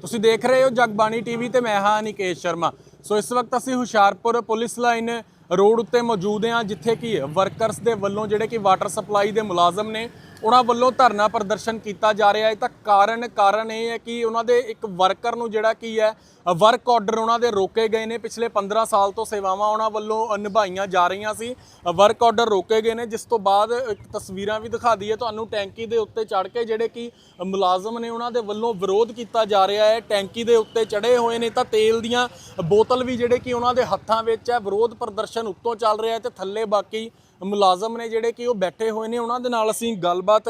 ਤੁਸੀਂ ਦੇਖ ਰਹੇ ਹੋ ਜਗਬਾਣੀ ਟੀਵੀ ਤੇ ਮੈਂ ਹਾਂ ਨਿਕੇਸ਼ ਸ਼ਰਮਾ। ਸੋ ਇਸ ਵਕਤ ਅਸੀਂ ਹੁਸ਼ਿਆਰਪੁਰ ਪੁਲਿਸ ਲਾਈਨ ਰੋਡ ਉੱਤੇ ਮੌਜੂਦ ਹਾਂ, ਜਿੱਥੇ ਕਿ ਵਰਕਰਸ ਦੇ ਵੱਲੋਂ ਜਿਹੜੇ ਕਿ ਵਾਟਰ ਸਪਲਾਈ ਦੇ ਮੁਲਾਜ਼ਮ ਨੇ ਉਹਨਾਂ ਵੱਲੋਂ ਧਰਨਾ ਪ੍ਰਦਰਸ਼ਨ ਕੀਤਾ ਜਾ ਰਿਹਾ ਹੈ। ਤਾਂ ਕਾਰਨ ਕਾਰਨ ਇਹ ਹੈ ਕਿ ਉਹਨਾਂ ਦੇ ਇੱਕ ਵਰਕਰ ਨੂੰ ਜਿਹੜਾ ਕੀ ਹੈ ਵਰਕ ਆਰਡਰ ਉਹਨਾਂ ਦੇ ਰੋਕੇ ਗਏ ਨੇ। ਪਿਛਲੇ 15 ਸਾਲ ਤੋਂ ਸੇਵਾਵਾਂ ਉਹਨਾਂ ਵੱਲੋਂ ਨਿਭਾਈਆਂ ਜਾ ਰਹੀਆਂ ਸੀ। ਵਰਕ ਆਰਡਰ ਰੋਕੇ ਗਏ ਨੇ, ਜਿਸ ਤੋਂ ਬਾਅਦ ਇੱਕ ਤਸਵੀਰਾਂ ਵੀ ਦਿਖਾ ਦਈਏ। ਤੁਹਾਨੂੰ ਟੈਂਕੀ ਦੇ ਉੱਤੇ ਚੜ ਕੇ ਜਿਹੜੇ ਕਿ ਮੁਲਾਜ਼ਮ ਨੇ ਉਹਨਾਂ ਦੇ ਵੱਲੋਂ ਵਿਰੋਧ ਕੀਤਾ ਜਾ ਰਿਹਾ ਹੈ। ਟੈਂਕੀ ਦੇ ਉੱਤੇ ਚੜੇ ਹੋਏ ਨੇ ਤਾਂ ਤੇਲ ਦੀਆਂ ਬੋਤਲ ਵੀ ਜਿਹੜੇ ਕਿ ਉਹਨਾਂ ਦੇ ਹੱਥਾਂ ਵਿੱਚ ਹੈ। ਵਿਰੋਧ ਪ੍ਰਦਰਸ਼ਨ ਉੱਤੋਂ ਚੱਲ ਰਿਹਾ ਹੈ ਤੇ ਥੱਲੇ ਬਾਕੀ ਮੁਲਾਜ਼ਮ ਨੇ ਜਿਹੜੇ ਕਿ ਉਹ ਬੈਠੇ ਹੋਏ ਨੇ, ਉਹਨਾਂ ਦੇ ਨਾਲ ਅਸੀਂ ਗੱਲਬਾਤ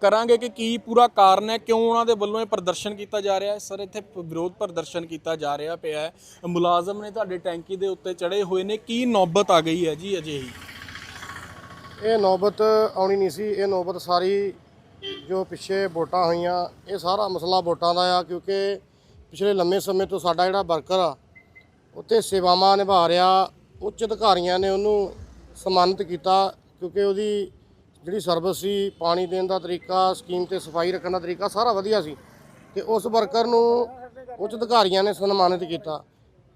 ਕਰਾਂਗੇ ਕਿ ਕੀ ਪੂਰਾ ਕਾਰਨ ਹੈ, ਕਿਉਂ ਉਹਨਾਂ ਦੇ ਵੱਲੋਂ ਇਹ ਪ੍ਰਦਰਸ਼ਨ ਕੀਤਾ ਜਾ ਰਿਹਾ ਹੈ। ਸਰ, ਇੱਥੇ ਵਿਰੋਧ ਪ੍ਰਦਰਸ਼ਨ ਕੀਤਾ ਜਾ ਰਿਹਾ ਪਿਆ ਹੈ। ਮੁਲਾਜ਼ਮ ਨੇ ਤੁਹਾਡੇ ਟੈਂਕੀ ਦੇ ਉੱਤੇ ਚੜੇ ਹੋਏ ਨੇ, ਕੀ ਨੌਬਤ ਆ ਗਈ ਹੈ ਜੀ ਅਜੇ ਹੀ ਇਹ ਨੌਬਤ ਆਉਣੀ ਨਹੀਂ ਸੀ, ਇਹ ਨੌਬਤ ਸਾਰੀ ਜੋ ਪਿੱਛੇ ਵੋਟਾਂ ਹੋਈਆਂ, ਇਹ ਸਾਰਾ ਮਸਲਾ ਵੋਟਾਂ ਦਾ ਆ, ਕਿਉਂਕਿ ਪਿਛਲੇ ਲੰਮੇ ਸਮੇਂ ਤੋਂ ਸਾਡਾ ਜਿਹੜਾ ਵਰਕਰ ਆ ਉੱਤੇ ਸੇਵਾਵਾਂ ਨਿਭਾ ਰਿਹਾ, ਉੱਚ ਅਧਿਕਾਰੀਆਂ ਨੇ ਉਹਨੂੰ ਸਨਮਾਨਿਤ ਕੀਤਾ ਕਿਉਂਕਿ ਉਹਦੀ ਜਿਹੜੀ ਸਰਵਿਸ ਸੀ, ਪਾਣੀ ਦੇਣ ਦਾ ਤਰੀਕਾ, ਸਕੀਮ ਤੇ ਸਫ਼ਾਈ ਰੱਖਣ ਦਾ ਤਰੀਕਾ ਸਾਰਾ ਵਧੀਆ ਸੀ। ਤੇ ਉਸ ਵਰਕਰ ਨੂੰ ਉੱਚ ਅਧਿਕਾਰੀਆਂ ਨੇ ਸਨਮਾਨਿਤ ਕੀਤਾ।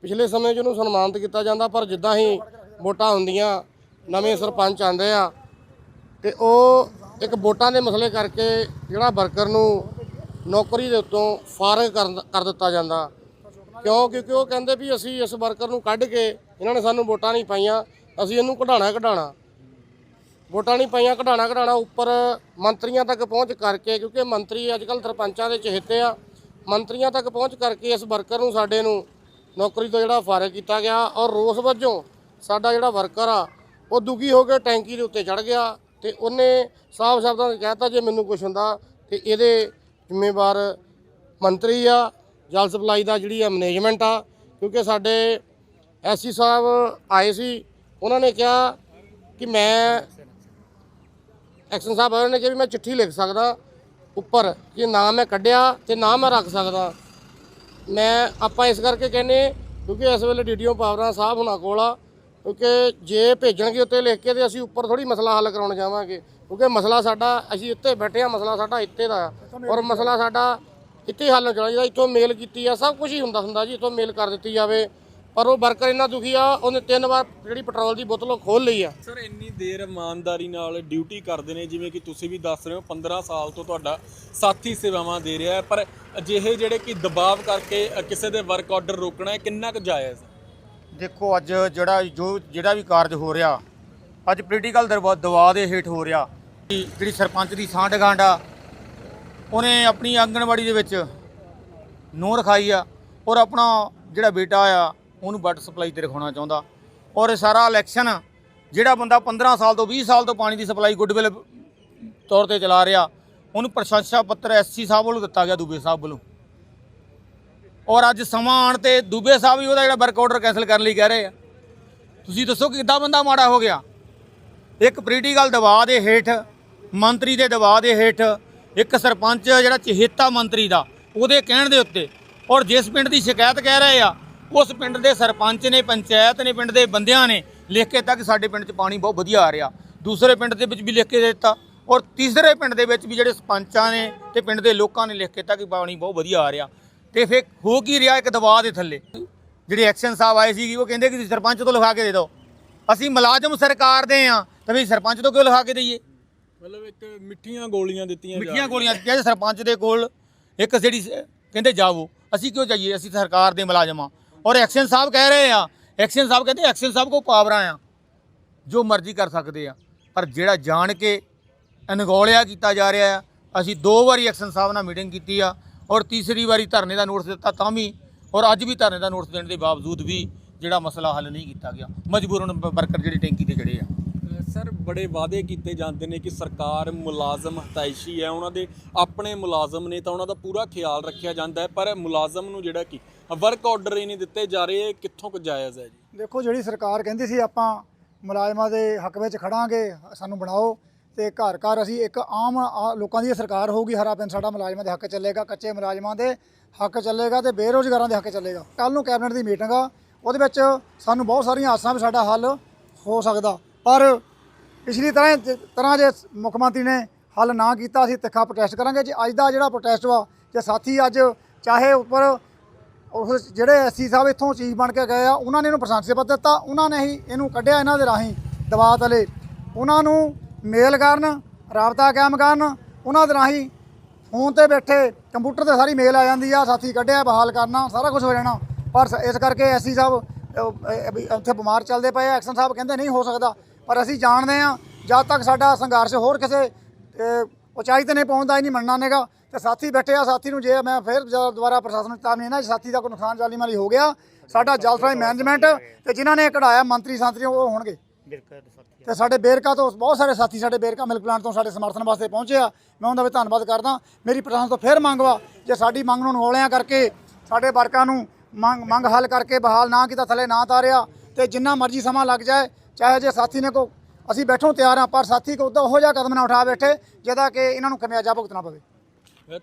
ਪਿਛਲੇ ਸਮੇਂ 'ਚ ਉਹਨੂੰ ਸਨਮਾਨਿਤ ਕੀਤਾ ਜਾਂਦਾ, ਪਰ ਜਿੱਦਾਂ ਹੀ ਵੋਟਾਂ ਹੁੰਦੀਆਂ, ਨਵੇਂ ਸਰਪੰਚ ਆਉਂਦੇ ਆ ਤੇ ਉਹ ਇੱਕ ਵੋਟਾਂ ਦੇ ਮਸਲੇ ਕਰਕੇ ਜਿਹੜਾ ਵਰਕਰ ਨੂੰ ਨੌਕਰੀ ਦੇ ਉੱਤੋਂ ਫਾਰਗ ਕਰ ਕਰ ਦਿੱਤਾ ਜਾਂਦਾ। ਕਿਉਂ? ਕਿਉਂਕਿ ਉਹ ਕਹਿੰਦੇ ਵੀ ਅਸੀਂ ਇਸ ਵਰਕਰ ਨੂੰ ਕੱਢ ਕੇ ਇਹਨਾਂ ਨੇ ਸਾਨੂੰ ਵੋਟਾਂ ਨਹੀਂ ਪਾਈਆਂ। ਅਸੀਂ ਇਹਨੂੰ ਕਢਾਣਾ ਕਢਾਣਾ ਵੋਟਾਂ ਨਹੀਂ ਪਾਈਆਂ ਕਢਾਣਾ ਕਢਾਣਾ ਉੱਪਰ ਮੰਤਰੀਆਂ ਤੱਕ ਪਹੁੰਚ ਕਰਕੇ, ਕਿਉਂਕਿ ਮੰਤਰੀ ਅੱਜ ਕੱਲ੍ਹ ਸਰਪੰਚਾਂ ਦੇ ਚਹੇਤੇ ਆ, ਮੰਤਰੀਆਂ ਤੱਕ ਪਹੁੰਚ ਕਰਕੇ ਇਸ ਵਰਕਰ ਨੂੰ, ਸਾਡੇ ਨੂੰ ਨੌਕਰੀ ਤੋਂ ਜਿਹੜਾ ਫਾਰਗ ਕੀਤਾ ਗਿਆ ਔਰ ਰੋਸ ਵਜੋਂ ਸਾਡਾ ਜਿਹੜਾ ਵਰਕਰ ਆ, ਉਹ ਦੁਖੀ ਹੋ ਕੇ ਟੈਂਕੀ ਦੇ ਉੱਤੇ ਚੜ ਗਿਆ ਤੇ ਉਹਨੇ ਸਾਫ਼ ਸ਼ਬਦਾਂ ਵਿੱਚ ਕਹਿਤਾ, ਜੇ ਮੈਨੂੰ ਕੁਝ ਹੁੰਦਾ ਤੇ ਇਹਦੇ ਜ਼ਿੰਮੇਵਾਰ ਮੰਤਰੀ ਆ, ਜਲ ਸਪਲਾਈ ਦਾ ਜਿਹੜੀ ਆ ਮੈਨੇਜਮੈਂਟ ਆ, ਕਿਉਂਕਿ ਸਾਡੇ ਐਸਸੀ ਸਾਹਿਬ ਆਏ ਸੀ ਉਹਨਾਂ ਨੇ ਕਿਹਾ ਕਿ ਮੈਂ ਐਕਸ਼ਨ ਸਾਹਿਬ ਉਹਨਾਂ ਨੇ ਕਿਹਾ ਵੀ ਮੈਂ ਚਿੱਠੀ ਲਿਖ ਸਕਦਾ ਉੱਪਰ ਕਿ ਨਾ ਮੈਂ ਕੱਢਿਆ ਤੇ ਨਾ ਮੈਂ ਰੱਖ ਸਕਦਾ। ਮੈਂ ਆਪਾਂ ਇਸ ਕਰਕੇ ਕਹਿੰਨੇ ਕਿਉਂਕਿ ਇਸ ਵੇਲੇ ਡੀਡੀਓ ਪਾਵਰਾਂ ਸਾਹਿਬ ਹੁਣਾਂ ਕੋਲ ਆ, ਕਿਉਂਕਿ ਜੇ ਭੇਜਣਗੇ ਉੱਤੇ ਲਿਖ ਕੇ ਤੇ ਅਸੀਂ ਉੱਪਰ ਥੋੜੀ ਮਸਲਾ ਹੱਲ ਕਰਾਉਣ ਜਾਵਾਂਗੇ। ਕਿਉਂਕਿ ਮਸਲਾ ਸਾਡਾ, ਅਸੀਂ ਇੱਥੇ ਬੈਠੇ ਆ ਮਸਲਾ ਸਾਡਾ ਇੱਥੇ ਦਾ ਆ ਔਰ ਮਸਲਾ ਸਾਡਾ ਇੱਥੇ ਹੀ ਹੱਲ ਹੋਣਾ ਚਾਹੀਦਾ, ਇੱਥੋਂ ਮੇਲ ਕੀਤੀ ਆ, ਸਭ ਕੁਝ ਹੀ ਹੁੰਦਾ ਹੁੰਦਾ ਜੀ, ਇੱਥੋਂ ਮੇਲ ਕਰ ਦਿੱਤੀ ਜਾਵੇ। ਪਰ ਉਹ ਵਰਕਰ ਇੰਨਾ ਦੁਖੀ ਆ ਉਹਨੇ ਤਿੰਨ ਵਾਰ ਜਿਹੜੀ ਪੈਟਰੋਲ ਦੀ ਬੋਤਲ ਉਹ ਖੋਲ ਲਈ ਆ। ਸਰ ਇੰਨੀ ਦੇਰ ਇਮਾਨਦਾਰੀ ਨਾਲ ਡਿਊਟੀ ਕਰਦੇ ਨੇ ਜਿਵੇਂ ਕਿ ਤੁਸੀਂ ਵੀ ਦੱਸ ਰਹੇ ਹੋ 15 ਸਾਲ ਤੋਂ ਤੁਹਾਡਾ ਸਾਥੀ ਸੇਵਾਵਾਂ ਦੇ ਰਿਹਾ ਹੈ ਪਰ ਅਜਿਹੇ ਜਿਹੜੇ ਕਿ ਦਬਾਅ ਕਰਕੇ ਕਿਸੇ ਦੇ ਵਰਕ ਆਰਡਰ ਰੋਕਣਾ ਹੈ ਕਿੰਨਾ ਕੁ ਜਾਇਜ਼ ਹੈ? ਦੇਖੋ ਅੱਜ ਜਿਹੜਾ ਜੋ ਜਿਹੜਾ ਵੀ ਕਾਰਜ ਹੋ ਰਿਹਾ ਅੱਜ ਪੋਲੀਟੀਕਲ ਦਬਾਅ ਦੇ ਹੇਠ ਹੋ ਰਿਹਾ। ਕਿ ਜਿਹੜੀ ਸਰਪੰਚ ਦੀ ਸਾਂਢ ਗਾਂਢ ਆ ਉਹਨੇ ਆਪਣੀ ਆਂਗਣਵਾੜੀ ਦੇ ਵਿੱਚ ਨੂੰਹ ਰਖਾਈ ਆ ਔਰ ਆਪਣਾ ਜਿਹੜਾ ਬੇਟਾ ਆ ਉਹਨੂੰ ਵਾਟਰ ਸਪਲਾਈ ਤੇ ਰਖਾਉਣਾ ਚਾਹੁੰਦਾ। ਔਰ ਇਹ ਸਾਰਾ ਇਲੈਕਸ਼ਨ ਜਿਹੜਾ ਬੰਦਾ 15 ਸਾਲ ਤੋਂ 20 ਸਾਲ ਤੋਂ ਪਾਣੀ ਦੀ ਸਪਲਾਈ ਗੁੱਡਵਿਲ ਤੌਰ ਤੇ ਚਲਾ ਰਿਹਾ, ਉਹਨੂੰ ਪ੍ਰਸ਼ੰਸਾ ਪੱਤਰ ਐਸਸੀ ਸਾਹਿਬ ਵੱਲੋਂ ਦਿੱਤਾ ਗਿਆ, ਦੂਬੇ ਸਾਹਿਬ ਵੱਲੋਂ। ਔਰ ਅੱਜ ਸਮਾਂ ਆਉਣ ਤੇ ਦੂਬੇ ਸਾਹਿਬ ਵੀ ਉਹਦਾ ਜਿਹੜਾ ਵਰਕ ਆਰਡਰ ਕੈਨਸਲ ਕਰਨ ਲਈ ਕਹਿ ਰਹੇ ਆ। ਤੁਸੀਂ ਦੱਸੋ ਕਿੱਦਾਂ ਬੰਦਾ ਮਾੜਾ ਹੋ ਗਿਆ? ਇੱਕ ਪੋਲੀਟੀਕਲ ਦਬਾਅ ਦੇ ਹੇਠ, ਮੰਤਰੀ ਦੇ ਦਬਾਅ ਦੇ ਹੇਠ, ਇੱਕ ਸਰਪੰਚ ਜਿਹੜਾ ਚਹੇਤਾ ਮੰਤਰੀ ਦਾ, ਉਹਦੇ ਕਹਿਣ ਦੇ ਉੱਤੇ। ਔਰ ਜਿਸ ਪਿੰਡ ਦੀ ਸ਼ਿਕਾਇਤ ਕਹਿ ਰਹੇ ਆ ਉਸ ਪਿੰਡ ਦੇ ਸਰਪੰਚ ਨੇ ਪੰਚਾਇਤ ਨੇ ਪਿੰਡ ਦੇ ਬੰਦਿਆਂ ਨੇ ਲਿਖ ਕੇ ਤੱਕ ਸਾਡੇ ਪਿੰਡ 'ਚ ਪਾਣੀ ਬਹੁਤ ਵਧੀਆ ਆ ਰਿਹਾ। ਦੂਸਰੇ ਪਿੰਡ ਦੇ ਵਿੱਚ ਵੀ ਲਿਖ ਕੇ ਦੇ ਦਿੱਤਾ ਔਰ ਤੀਸਰੇ ਪਿੰਡ ਦੇ ਵਿੱਚ ਵੀ ਜਿਹੜੇ ਸਰਪੰਚਾਂ ਨੇ ਤੇ ਪਿੰਡ ਦੇ ਲੋਕਾਂ ਨੇ ਲਿਖ ਕੇ ਤੱਕ ਪਾਣੀ ਬਹੁਤ ਵਧੀਆ ਆ ਰਿਹਾ। ਤੇ ਫਿਰ ਹੋ ਕੀ ਰਿਹਾ ਇੱਕ ਦਬਾਅ ਦੇ ਥੱਲੇ? ਜਿਹੜੇ ਐਕਸ਼ਨ ਸਾਹਿਬ ਆਏ ਸੀ ਉਹ ਕਹਿੰਦੇ ਕਿ ਤੁਸੀਂ ਸਰਪੰਚ ਤੋਂ ਲਿਖਾ ਕੇ ਦੇ ਦਿਓ। ਅਸੀਂ ਮੁਲਾਜ਼ਮ ਸਰਕਾਰ ਦੇ ਆ ਤਾਂ ਵੀ ਸਰਪੰਚ ਤੋਂ ਕਿਉਂ ਲਿਖਾ ਕੇ ਦਈਏ? ਮਤਲਬ ਇੱਕ ਮਿੱਠੀਆਂ ਗੋਲੀਆਂ ਦਿੱਤੀਆਂ ਮਿੱਠੀਆਂ ਗੋਲੀਆਂ ਦਿੱਤੀਆਂ ਜੇ ਸਰਪੰਚ ਦੇ ਕੋਲ ਇੱਕ ਜਿਹੜੀ ਕਹਿੰਦੇ ਜਾਵੋ ਅਸੀਂ ਕਿਉਂ ਜਾਈਏ? ਅਸੀਂ ਸਰਕਾਰ ਦੇ ਮੁਲਾਜ਼ਮ ਆ ਔਰ ਐਕਸ਼ਨ ਸਾਹਿਬ ਕਹਿ ਰਹੇ ਆ, ਐਕਸ਼ਨ ਸਾਹਿਬ ਕਹਿੰਦੇ ਐਕਸ਼ਨ ਸਾਹਿਬ ਕੋ ਪਾਵਰਾਂ ਆ, ਜੋ ਮਰਜ਼ੀ ਕਰ ਸਕਦੇ ਆ, ਪਰ ਜਿਹੜਾ ਜਾਣ ਕੇ ਅਨਗੌਲਿਆ ਕੀਤਾ ਜਾ ਰਿਹਾ ਆ, ਅਸੀਂ ਦੋ ਵਾਰੀ ਐਕਸ਼ਨ ਸਾਹਿਬ ਨਾਲ ਮੀਟਿੰਗ ਕੀਤੀ ਆ, ਔਰ ਤੀਸਰੀ ਵਾਰੀ ਧਰਨੇ ਦਾ ਨੋਟਿਸ ਦਿੱਤਾ ਤਾਂ ਵੀ, ਔਰ ਅੱਜ ਵੀ ਧਰਨੇ ਦਾ ਨੋਟਿਸ ਦੇਣ ਦੇ ਬਾਵਜੂਦ ਵੀ ਜਿਹੜਾ ਮਸਲਾ ਹੱਲ ਨਹੀਂ ਕੀਤਾ ਗਿਆ, ਮਜਬੂਰਨ ਵਰਕਰ ਜਿਹੜੇ ਟੈਂਕੀ ਤੇ ਜੜੇ ਆ। ਸਰ, ਬੜੇ ਵਾਅਦੇ ਕੀਤੇ ਜਾਂਦੇ ਨੇ ਕਿ ਸਰਕਾਰ ਮੁਲਾਜ਼ਮ ਹਤਾਇਸ਼ੀ ਹੈ, ਉਹਨਾਂ ਦੇ ਆਪਣੇ ਮੁਲਾਜ਼ਮ ਨੇ ਤਾਂ ਉਹਨਾਂ ਦਾ ਪੂਰਾ ਖਿਆਲ ਰੱਖਿਆ ਜਾਂਦਾ ਹੈ, ਪਰ ਮੁਲਾਜ਼ਮ ਨੂੰ ਜਿਹੜਾ ਕਿ ਵਰਕ ਆਰਡਰ ਹੀ ਨਹੀਂ ਦਿੱਤੇ ਜਾ ਰਹੇ, ਇਹ ਕਿੱਥੋਂ ਕੁ ਜਾਇਜ਼ ਹੈ ਜੀ? ਦੇਖੋ, ਜਿਹੜੀ ਸਰਕਾਰ ਕਹਿੰਦੀ ਸੀ, ਆਪਾਂ ਮੁਲਾਜ਼ਮਾਂ ਦੇ ਹੱਕ ਵਿੱਚ ਖੜਾਂਗੇ, ਸਾਨੂੰ ਬਣਾਓ ਤੇ ਘਰ ਘਰ ਅਸੀਂ ਇੱਕ ਆਮ ਆ- ਲੋਕਾਂ ਦੀ ਸਰਕਾਰ ਹੋਊਗੀ, ਹਰਾ ਪੈਨ ਸਾਡਾ ਮੁਲਾਜ਼ਮਾਂ ਦੇ ਹੱਕ ਚੱਲੇਗਾ, ਕੱਚੇ ਮੁਲਾਜ਼ਮਾਂ ਦੇ ਹੱਕ ਚੱਲੇਗਾ ਤੇ ਬੇਰੋਜ਼ਗਾਰਾਂ ਦੇ ਹੱਕ ਚੱਲੇਗਾ। ਕੱਲ ਨੂੰ ਕੈਬਨਿਟ ਦੀ ਮੀਟਿੰਗ ਆ, ਉਹਦੇ ਵਿੱਚ ਸਾਨੂੰ ਬਹੁਤ ਸਾਰੀਆਂ ਆਸਾਂ ਵੀ ਸਾਡਾ ਹੱਲ ਹੋ ਸਕਦਾ। ਪਰ ਪਿਛਲੀ ਤਰ੍ਹਾਂ ਤਰ੍ਹਾਂ ਜੇ ਮੁੱਖ ਮੰਤਰੀ ਨੇ ਹੱਲ ਨਾ ਕੀਤਾ, ਅਸੀਂ ਤਿੱਖਾ ਪ੍ਰੋਟੈਸਟ ਕਰਾਂਗੇ। ਜੇ ਅੱਜ ਦਾ ਜਿਹੜਾ ਪ੍ਰੋਟੈਸਟ ਵਾ, ਜੇ ਸਾਥੀ ਅੱਜ ਚਾਹੇ ਉੱਪਰ ਉਸ ਜਿਹੜੇ ਐਸਸੀ ਸਾਹਿਬ ਇੱਥੋਂ ਚੀਫ ਬਣ ਕੇ ਗਏ ਆ, ਉਹਨਾਂ ਨੇ ਇਹਨੂੰ ਪ੍ਰਸ਼ੰਸੇ ਪੱਤਰ ਦਿੱਤਾ, ਉਹਨਾਂ ਨੇ ਹੀ ਇਹਨੂੰ ਕੱਢਿਆ ਇਹਨਾਂ ਦੇ ਰਾਹੀਂ ਦਬਾਅ ਤਲੇ ਉਹਨਾਂ ਨੂੰ ਮੇਲ ਕਰਨ, ਰਾਬਤਾ ਕਾਇਮ ਕਰਨ, ਉਹਨਾਂ ਦੇ ਰਾਹੀਂ ਫੋਨ ਤੇ ਬੈਠੇ ਕੰਪਿਊਟਰ ਤੇ ਸਾਰੀ ਮੇਲ ਆ ਜਾਂਦੀ ਆ, ਸਾਥੀ ਕੱਢਿਆ, ਬਹਾਲ ਕਰਨਾ, ਸਾਰਾ ਕੁਝ ਹੋ ਜਾਣਾ। ਪਰ ਸ- ਇਸ ਕਰਕੇ ਐਸਸੀ ਸਾਹਿਬ ਉੱਥੇ ਬਿਮਾਰ ਚੱਲਦੇ ਪਏ ਆ। ਐਕਸ਼ਨ ਸਾਹਿਬ ਕਹਿੰਦੇ ਨਹੀਂ ਹੋ ਸਕਦਾ। ਪਰ ਅਸੀਂ ਜਾਣਦੇ ਆ ਜਦ ਤੱਕ ਸਾਡਾ ਸੰਘਰਸ਼ ਹੋਰ ਕਿਸੇ ਉਚਾਈ ਤੇ ਨਹੀਂ ਪਹੁੰਚਦਾ ਹੀ ਨਹੀਂ ਮੰਨਣਾ ਨੇਗਾ। ਤੇ ਸਾਥੀ ਬੈਠੇ ਆ ਸਾਥੀ ਨੂੰ ਜੇ ਮੈਂ ਫਿਰ ਦੁਬਾਰਾ ਪ੍ਰਸ਼ਾਸਨ ਨੂੰ ਚੇਤਾਵਨੀ ਨਾ ਸਾਥੀ ਦਾ ਕੋਈ ਨੁਕਸਾਨ ਜਾਲੀ ਮਾਲੀ ਹੋ ਗਿਆ ਸਾਡਾ ਜਲਸਰਾਈ ਮੈਨੇਜਮੈਂਟ ਤੇ ਜਿਨ੍ਹਾਂ ਨੇ ਕਢਾਇਆ ਮੰਤਰੀ ਸੰਤਰੀ ਉਹ ਹੋਣਗੇ। ਤੇ ਸਾਡੇ ਬੇਰਕਾ ਤੋਂ ਬਹੁਤ ਸਾਰੇ ਸਾਥੀ ਸਾਡੇ ਬੇਰਕਾ ਮਿਲਕ ਪਲਾਂਟ ਤੋਂ ਸਾਡੇ ਸਮਰਥਨ ਵਾਸਤੇ ਪਹੁੰਚੇ ਆ। ਮੈਂ ਉਹਨਾਂ ਦਾ ਵੀ ਧੰਨਵਾਦ ਕਰਦਾ। ਮੇਰੀ ਪ੍ਰਸ਼ਾਸਨ ਤੋਂ ਫਿਰ ਮੰਗ ਵਾ ਜੇ ਸਾਡੀ ਮੰਗ ਨੂੰ ਨੋਲਿਆਂ ਕਰਕੇ ਸਾਡੇ ਵਰਕਾਂ ਨੂੰ ਮੰਗ ਮੰਗ ਹੱਲ ਕਰਕੇ ਬਹਾਲ ਨਾ ਕੀਤਾ ਥੱਲੇ ਨਾ ਤਾਰਿਆ ਤੇ ਜਿੰਨਾ ਮਰਜ਼ੀ ਸਮਾਂ ਲੱਗ ਜਾਏ ਚਾਹੇ ਜੇ ਸਾਥੀ ਨੇ ਕੋ ਅਸੀਂ ਬੈਠੋਂ ਤਿਆਰ ਆ ਪਰ ਸਾਥੀ ਕੋ ਉਦੋਂ ਉਹੋ ਜਿਹਾ ਕਦਮ ਨਾ ਉਠਾ ਬੈਠੇ, ਜਿਹਦਾ ਕਿ ਇਹਨਾਂ ਨੂੰ ਖਮਿਆਜਾ ਭੁਗਤਣਾ ਪਵੇ।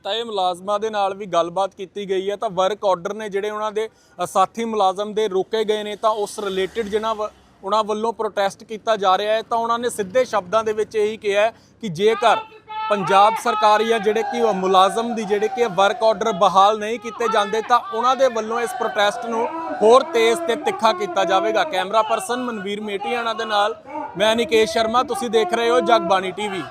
ਤਾਂ ਇਹ ਮੁਲਾਜ਼ਮਾਂ ਦੇ ਨਾਲ ਵੀ ਗੱਲਬਾਤ ਕੀਤੀ ਗਈ ਹੈ, ਤਾਂ ਵਰਕ ਆਰਡਰ ਨੇ ਜਿਹੜੇ ਉਹਨਾਂ ਦੇ ਸਾਥੀ ਮੁਲਾਜ਼ਮ ਦੇ ਰੋਕੇ ਗਏ ਨੇ, ਤਾਂ ਉਸ ਰਿਲੇਟਡ ਜਿਹਨਾਂ ਵ- ਉਹਨਾਂ ਵੱਲੋਂ ਪ੍ਰੋਟੈਸਟ ਕੀਤਾ ਜਾ ਰਿਹਾ ਹੈ, ਤਾਂ ਉਹਨਾਂ ਨੇ ਸਿੱਧੇ ਸ਼ਬਦਾਂ ਦੇ ਵਿੱਚ ਇਹੀ ਕਿਹਾ ਕਿ ਜੇਕਰ ਪੰਜਾਬ ਸਰਕਾਰ ਜਾਂ ਜਿਹੜੇ ਕਿ ਉਹ ਮੁਲਾਜ਼ਮ ਦੀ ਜਿਹੜੇ ਕਿ ਵਰਕ ਆਰਡਰ ਬਹਾਲ ਨਹੀਂ ਕੀਤੇ ਜਾਂਦੇ ਤਾਂ ਉਹਨਾਂ ਦੇ ਵੱਲੋਂ ਇਸ ਪ੍ਰੋਟੈਸਟ ਨੂੰ ਹੋਰ ਤੇਜ਼ ਤੇ ਤਿੱਖਾ ਕੀਤਾ ਜਾਵੇਗਾ। ਕੈਮਰਾ ਪਰਸਨ ਮਨਵੀਰ ਮੇਟੀਆਣਾ ਦੇ ਨਾਲ, ਮੈਂ ਨਿਕੇਸ਼ ਸ਼ਰਮਾ, ਤੁਸੀਂ ਦੇਖ ਰਹੇ ਹੋ ਜਗਬਾਣੀ ਟੀਵੀ।